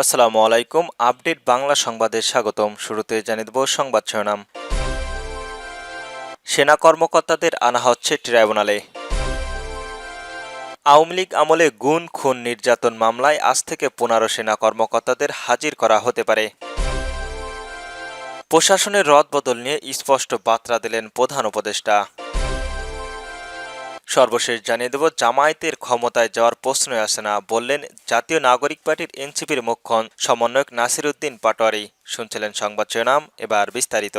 আসসালামু আলাইকুম, আপডেট বাংলা সংবাদে স্বাগতম। শুরুতে জানিয়ে দেব সংবাদ শিরোনাম। সেনা কর্মকর্তাদের আনা হচ্ছে ট্রাইব্যুনালে। আওয়ামী লীগ আমলে গুণ খুন নির্যাতন মামলায় আজ থেকে পনেরো সেনা কর্মকর্তাদের হাজির করা হতে পারে। প্রশাসনের রদবদল নিয়ে স্পষ্ট বার্তা দিলেন প্রধান উপদেষ্টা। সর্বশেষ জানিয়ে দেব, জামায়াতের ক্ষমতায় যাওয়ার প্রশ্নই আসে না, বললেন জাতীয় নাগরিক পার্টির এনসিপির মুখ্য সমন্বয়ক নাসির উদ্দিন পাটোয়ারি। শুনছিলেন সংবাদ শিরোনাম, এবার বিস্তারিত।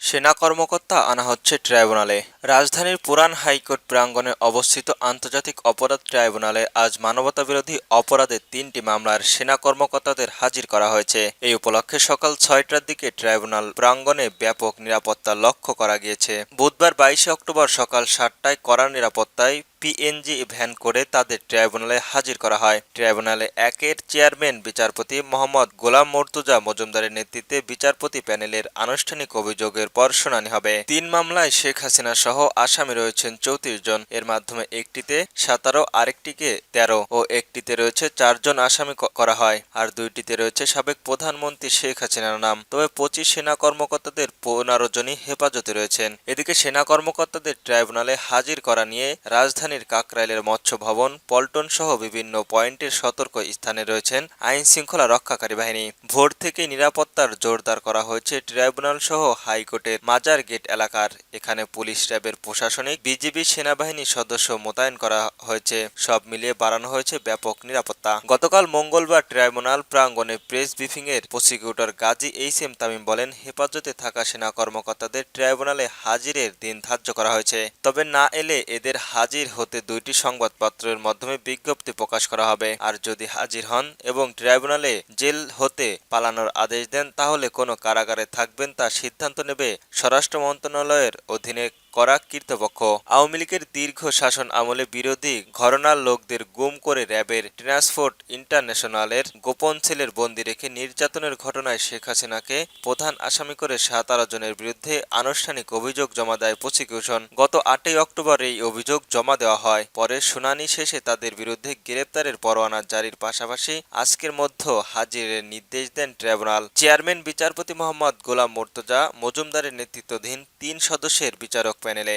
সেনা কর্মকর্তা আনা হচ্ছে ট্রাইব্যুনালে। রাজধানীর পুরান হাইকোর্ট প্রাঙ্গনে অবস্থিত আন্তর্জাতিক অপরাধ ট্রাইব্যুনালে আজ মানবতাবিরোধী অপরাধের তিনটি মামলার সেনা কর্মকর্তাদের হাজির করা হয়েছে। এই উপলক্ষে সকাল ছয়টার দিকে ট্রাইব্যুনাল প্রাঙ্গনে ব্যাপক নিরাপত্তা লক্ষ্য করা গিয়েছে। বুধবার বাইশে অক্টোবর সকাল সাতটায় কড়া নিরাপত্তায় পিএনজি ভ্যান করে তাদের ট্রাইব্যুনালে হাজির করা হয়। ট্রাইব্যুনালে একের চেয়ারম্যান, বিচারপতি মোহাম্মদ গোলাম মর্তুজা মজুমদারের নেতৃত্বে বিচারপতি প্যানেলের আনুষ্ঠানিক অভিযোগের পর শুনানি হবে। তিন মামলায় শেখ হাসিনা সহ আসামি রয়েছেন চৌত্রিশ জন। এর মাধ্যমে একটিতে সাতারো, আরেকটিকে তেরো ও একটিতে রয়েছে চারজন আসামি করা হয়। আর দুইটিতে রয়েছে সাবেক প্রধানমন্ত্রী শেখ হাসিনার নাম। তবে পঁচিশ সেনা কর্মকর্তাদের পনেরো জনই হেফাজতে রয়েছেন। এদিকে সেনা কর্মকর্তাদের ট্রাইব্যুনালে হাজির করা নিয়ে রাজধানীর কাকরাইলের মৎস্য ভবন, পল্টন সহ বিভিন্ন পয়েন্টের সতর্ক স্থানে রয়েছেন আইন শৃঙ্খলা রক্ষাকারী বাহিনী। ভোর থেকে নিরাপত্তার জোরদার করা হয়েছে ট্রাইব্যুনাল সহ হাইকোর্টের মাজার গেট এলাকার। এখানে পুলিশ, র্যাবের প্রশাসনিক, বিজিবি সেনাবাহিনীর সদস্য মোতায়েন করা হয়েছে। সব মিলিয়ে বাড়ানো হয়েছে ব্যাপক নিরাপত্তা। গতকাল মঙ্গলবার ট্রাইব্যুনাল প্রাঙ্গণে প্রেস ব্রিফিং এর prosecutor Gazi H M Tamim বলেন, হেফাজতে থাকা সেনা কর্মকর্তাদের ট্রাইব্যুনালে হাজিরের দিন ধার্য করা হয়েছে। তবে না এলে এদের হাজির হতে দুইটি সংবাদপত্রের মাধ্যমে বিজ্ঞপ্তি প্রকাশ করা হবে। আর যদি হাজির হন এবং ট্রাইব্যুনালে জেল হতে পালানোর আদেশ দেন, তাহলে কোনো কারাগারে থাকবেন তা সিদ্ধান্ত নেবে স্বরাষ্ট্র মন্ত্রণালয়ের অধীনে করা কর্তৃপক্ষ। আওয়ামী লীগের দীর্ঘ শাসন আমলে বিরোধী ঘরনার লোকদের গুম করে র্যাবের ট্রান্সপোর্ট ইন্টারন্যাশনালের গোপন সেলের বন্দি রেখে নির্যাতনের ঘটনায় শেখ হাসিনাকে প্রধান আসামি করে সাতারো জনের বিরুদ্ধে আনুষ্ঠানিক অভিযোগ জমা দেয় প্রসিকিউশন। গত আটই অক্টোবর এই অভিযোগ জমা দেওয়া হয়। পরে শুনানি শেষে তাদের বিরুদ্ধে গ্রেপ্তারের পরোয়ানা জারির পাশাপাশি আজকের মধ্যে হাজিরের নির্দেশ দেন ট্রাইব্যুনাল। চেয়ারম্যান বিচারপতি মোহাম্মদ গোলাম মোর্তজা মজুমদারের নেতৃত্বাধীন তিন সদস্যের বিচারক প্যানেলে।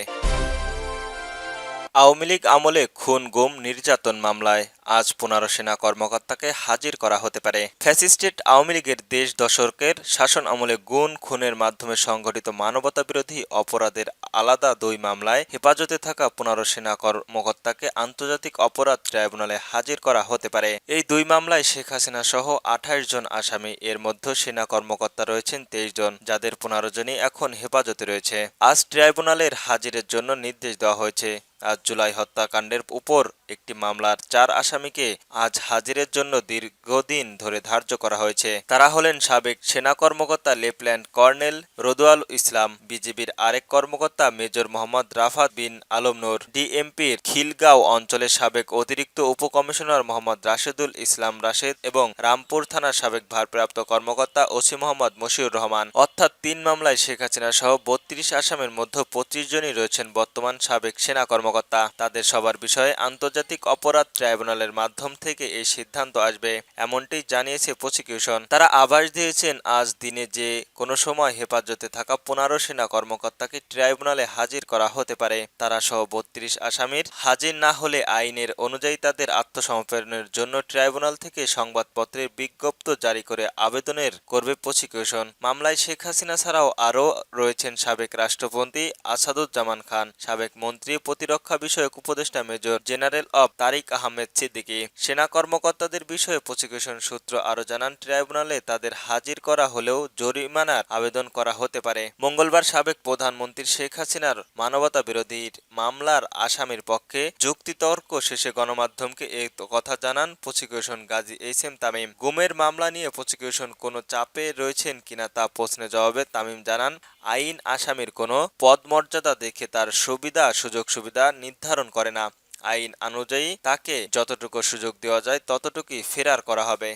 আওয়ামী লীগ আমলে খুন গুম নির্যাতন মামলায় আজ পনেরো সেনা কর্মকর্তাকে হাজির করা হতে পারে। ফ্যাসিস্টেট আওয়ামী লীগের দেশ দশকের শাসন আমলে গুণ খুনের মাধ্যমে সংঘটিত মানবতা বিরোধী অপরাধের আলাদা দুই মামলায় হেফাজতে থাকা পনেরো সেনা কর্মকর্তাকে আন্তর্জাতিক অপরাধ ট্রাইব্যুনালে হাজির করা হতে পারে। এই দুই মামলায় শেখ হাসিনা সহ আঠাশ জন আসামি, এর মধ্যে সেনা কর্মকর্তা রয়েছেন তেইশ জন, যাদের পনেরো জনই এখন হেফাজতে রয়েছে। আজ ট্রাইব্যুনালের হাজিরের জন্য নির্দেশ দেওয়া হয়েছে। আজ জুলাই হত্যাকাণ্ডের উপর একটি মামলার চার আসামিকে আজ হাজিরের জন্য দীর্ঘদিন ধরে ধার্য করা হয়েছে। তারা হলেন সাবেক সেনা কর্মকর্তা লেফটেন্যান্ট কর্নেল রদুয়াল ইসলাম, বিজিবির আরেক কর্মকর্তা মেজর মোহাম্মদ রাফাত বিন আলম নূর, ডিএমপির খিলগাঁও অঞ্চলের সাবেক অতিরিক্ত উপকমিশনার মোহাম্মদ রাশেদুল ইসলাম রাশেদ এবং রামপুর থানার সাবেক ভারপ্রাপ্ত কর্মকর্তা ওসি মোহাম্মদ মশিউর রহমান। অর্থাৎ তিন মামলায় শেখ হাসিনা সহ বত্রিশ আসামের মধ্যে পঁচিশ জনই রয়েছেন বর্তমান সাবেক সেনা কর্মকর্তা। তাদের সবার বিষয়ে আন্তর্জাতিক অপরাধ ট্রাইব্যুনালের মাধ্যম থেকে এই সিদ্ধান্ত আসবে, এমনটি জানিয়েছে প্রসিকিউশন। তারা আভাস দিয়েছেন, আজ দিনে যে কোনো সময় হেফাজতে থাকা পনেরো সেনা কর্মকর্তাকে ট্রাইব্যুনালে হাজির করা হতে পারে। তারা সহ বত্রিশ আসামির হাজির না হলে আইনের অনুযায়ী তাদের আত্মসমর্পণের জন্য ট্রাইব্যুনাল থেকে সংবাদপত্রের বিজ্ঞপ্ত জারি করে আবেদনের করবে প্রসিকিউশন। মামলায় শেখ হাসিনা ছাড়াও আরও রয়েছেন সাবেক রাষ্ট্রপতি আসাদুজ্জামান খান, সাবেক মন্ত্রী প্রতিরক্ষা বিষয়ক উপদেষ্টা মেজর জেনারেল অব তারিক আহমেদ সিদ্দিকী। সেনা কর্মকর্তাদের বিষয়ে প্রসিকিউশন সূত্র আরও জানান, ট্রাইব্যুনালে তাদের হাজির করা হলেও জরিমানার আবেদন করা হতে পারে। মঙ্গলবার সাবেক প্রধানমন্ত্রী শেখ হাসিনার মানবতা বিরোধীর মামলার আসামির পক্ষে যুক্তিতর্ক শেষে গণমাধ্যমকে এই কথা জানান prosecution Gazi H M Tamim. গুমের মামলা নিয়ে প্রসিকিউশন কোনো চাপে রয়েছেন কিনা তা প্রশ্নের জবাবে তামিম জানান, আইন আসামির কোনো পদমর্যাদা দেখে তার সুবিধা সুযোগ সুবিধা নির্ধারণ করে না। আইন অনুযায়ী তাকে যতটুকু সুযোগ দেওয়া যায় ততটুকুই ফেরার করা হবে।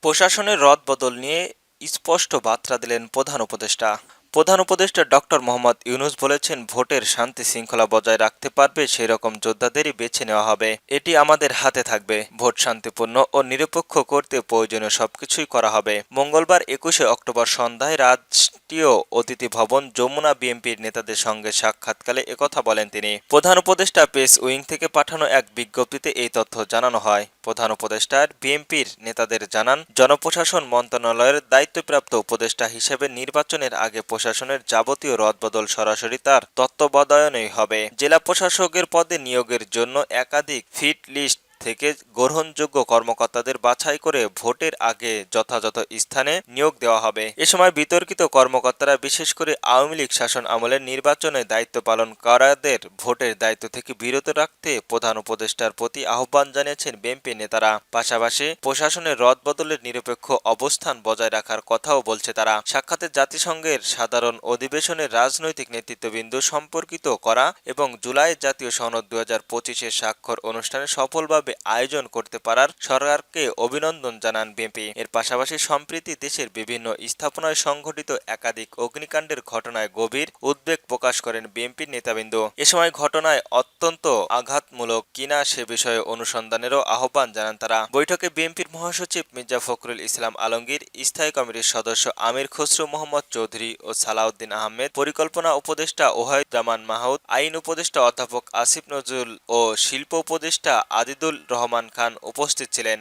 প্রশাসনের রদ বদল নিয়ে স্পষ্ট বার্তা দিলেন প্রধান উপদেষ্টা। প্রধান উপদেষ্টা ডক্টর মোহাম্মদ ইউনুস বলেছেন, ভোটের শান্তি শৃঙ্খলা বজায় রাখতে পারবে সেই রকম যোদ্ধাদেরই বেছে নেওয়া হবে। এটি আমাদের হাতে থাকবে। ভোট শান্তিপূর্ণ ও নিরপেক্ষ করতে প্রয়োজনীয় সবকিছুই করা হবে। মঙ্গলবার একুশে অক্টোবর সন্ধ্যায় রাষ্ট্রীয় অতিথি ভবন যমুনা বিএনপির নেতাদের সঙ্গে সাক্ষাৎকালে একথা বলেন তিনি। প্রধান উপদেষ্টা পেস উইং থেকে পাঠানো এক বিজ্ঞপ্তিতে এই তথ্য জানানো হয়। প্রধান উপদেষ্টার বিএনপির নেতাদের জানান, জনপ্রশাসন মন্ত্রণালয়ের দায়িত্বপ্রাপ্ত উপদেষ্টা হিসেবে নির্বাচনের আগে প্রশাসনের যাবতীয় রদবদল সরাসরি তার তত্ত্বাবধানেই হবে। জেলা প্রশাসকের পদে নিয়োগের জন্য একাধিক ফিট লিস্ট থেকে গ্রহণযোগ্য কর্মকর্তাদের বাছাই করে ভোটের আগে যথাযথ স্থানে নিয়োগ দেওয়া হবে। এ সময় বিতর্কিত কর্মকর্তারা বিশেষ করে আওয়ামী লীগ শাসন আমলের নির্বাচনে দায়িত্ব পালন করাদের ভোটের দায়িত্ব থেকে বিরত রাখতে প্রধান উপদেষ্টার প্রতি আহ্বান জানিয়েছেন বিএনপি নেতারা। পাশাপাশি প্রশাসনের রদবদলের নিরপেক্ষ অবস্থান বজায় রাখার কথাও বলছে তারা। সাক্ষাতে জাতিসংঘের সাধারণ অধিবেশনের রাজনৈতিক নেতৃত্ববৃন্দ সম্পর্কিত করা এবং জুলাই জাতীয় সনদ দু হাজার পঁচিশের স্বাক্ষর অনুষ্ঠানে সফলভাবে আয়োজন করতে পারার সরকারকে অভিনন্দন জানান বিএনপি। এর পাশাপাশি সম্প্রতি দেশের বিভিন্ন স্থাপনায় সংঘটিত একাধিক অগ্নিকাণ্ডের ঘটনায় গভীর উদ্বেগ প্রকাশ করেন বিএনপির নেতাবৃন্দ। এ সময় ঘটনায় অত্যন্ত আঘাতমূলক কিনা সে বিষয়ে অনুসন্ধানেরও আহ্বান জানান তারা। বৈঠকে বিএনপির মহাসচিব মির্জা ফখরুল ইসলাম আলমগীর, স্থায়ী কমিটির সদস্য আমির খসরু মোহাম্মদ চৌধুরী ও সালাউদ্দিন আহমেদ, পরিকল্পনা উপদেষ্টা ওহায়ুজ্জামান মাহমুদ আইন উপদেষ্টা অধ্যাপক আসিফ নজরুল ও শিল্প উপদেষ্টা আদিদুল রহমান খান উপস্থিত ছিলেন।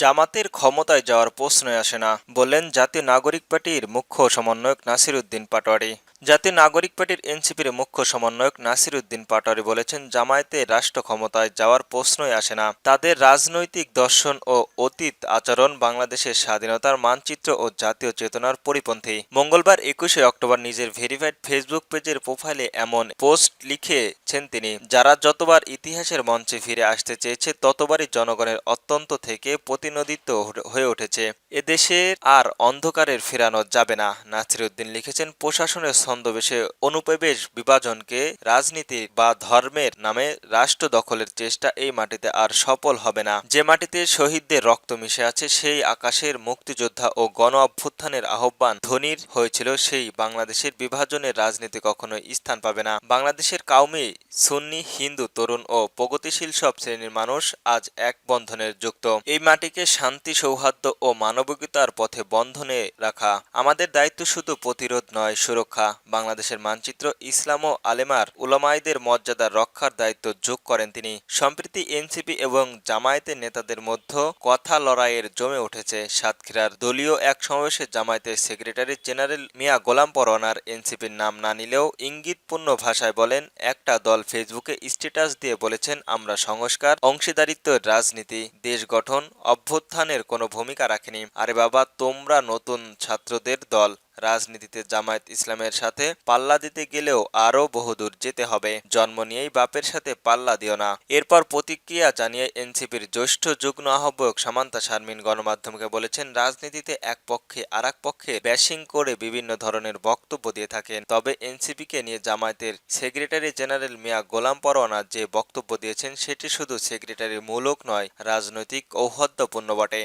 জামাতের ক্ষমতায় যাওয়ার প্রশ্নই আসে না, বললেন জাতীয় নাগরিক পার্টির মুখ্য সমন্বয়ক নাসির উদ্দিন পাটোয়ারি। জাতীয় নাগরিক পার্টির এনসিপির মুখ্য সমন্বয়ক নাসির উদ্দিন পাটোয়ারি বলেছেন, জামায়াতে রাষ্ট্র ক্ষমতায় যাওয়ার প্রশ্নই আসে না। তাদের রাজনৈতিক দর্শন ও অতীত আচরণ বাংলাদেশের স্বাধীনতার মানচিত্র ও জাতীয় চেতনার পরিপন্থী। মঙ্গলবার একুশে অক্টোবর নিজের ভেরিফাইড ফেসবুক পেজের প্রোফাইলে এমন পোস্ট লিখেছেন তিনি, যারা যতবার ইতিহাসের মঞ্চে ফিরে আসতে চেয়েছে, ততবারই জনগণের অত্যন্ত থেকে প্রতিনিধিত্ব হয়ে উঠেছে। এদেশের আর অন্ধকারের ফেরানো যাবে না। নাসিরুদ্দিন লিখেছেন, প্রশাসনের ছন্দবেশে অনুপ্রবেশ বিভাজনকে রাজনীতি বা ধর্মের নামে রাষ্ট্র দখলের চেষ্টা এই মাটিতে আর সফল হবে না। যে মাটিতে শহীদদের রক্ত মিশে আছে, সেই আকাশের মুক্তিযোদ্ধা ও গণ অভ্যুত্থানের আহ্বান ধনির হয়েছিল। সেই বাংলাদেশের বিভাজনের রাজনীতি কখনোই স্থান পাবে না। বাংলাদেশের কাউমি সুন্নি, হিন্দু, তরুণ ও প্রগতিশীল সব শ্রেণির মানুষ আজ এক বন্ধনের যুক্ত। এই মাটিকে শান্তি, সৌহার্দ্য ও মানবিকতার পথে বন্ধনে রাখা। আমাদের দায়িত্ব শুধু প্রতিরোধ নয়, সুরক্ষা। বাংলাদেশের মানচিত্র ইসলাম ও আলেমার উলামাইদের মর্যাদা রক্ষার দায়িত্ব যোগ করেন তিনি। সম্প্রতি এনসিপি এবং জামায়াতের নেতাদের মধ্যে কথা লড়াইয়ের জমে উঠেছে সাতক্ষীরার। দলীয় এক সমাবেশে জামায়াতের সেক্রেটারি জেনারেল মিয়া গোলাম পরোয়ানার এনসিপির নাম না নিলেও ইঙ্গিতপূর্ণ ভাষায় বলেন, একটা দল ফেসবুকে স্ট্যাটাস দিয়ে বলেছেন, আমরা সংস্কার অংশীদারিত্বের রাজনীতি, দেশ গঠন, অভ্যুত্থানের কোনো ভূমিকা রাখেনি। আরে বাবা, তোমরা নতুন ছাত্রদের দল রাজনীতিতে জামায়াত ইসলামের সাথে পাল্লা দিতে গেলেও আরও বহুদূর যেতে হবে। জন্ম নিয়েই বাপের সাথে পাল্লা দিও না। এরপর প্রতিক্রিয়া জানিয়ে এনসিপির জ্যেষ্ঠ যুগ্ম আহ্বায়ক সামান্তা শারমিন গণমাধ্যমকে বলেছেন, রাজনীতিতে এক পক্ষে আর এক পক্ষে ব্যাশিং করে বিভিন্ন ধরনের বক্তব্য দিয়ে থাকেন। তবে এনসিপিকে নিয়ে জামায়াতের সেক্রেটারি জেনারেল মিয়া গোলাম পরোয়ানা যে বক্তব্য দিয়েছেন, সেটি শুধু সেক্রেটারি মূলক নয়, রাজনৈতিক ঔহদ্যপূর্ণ বটে।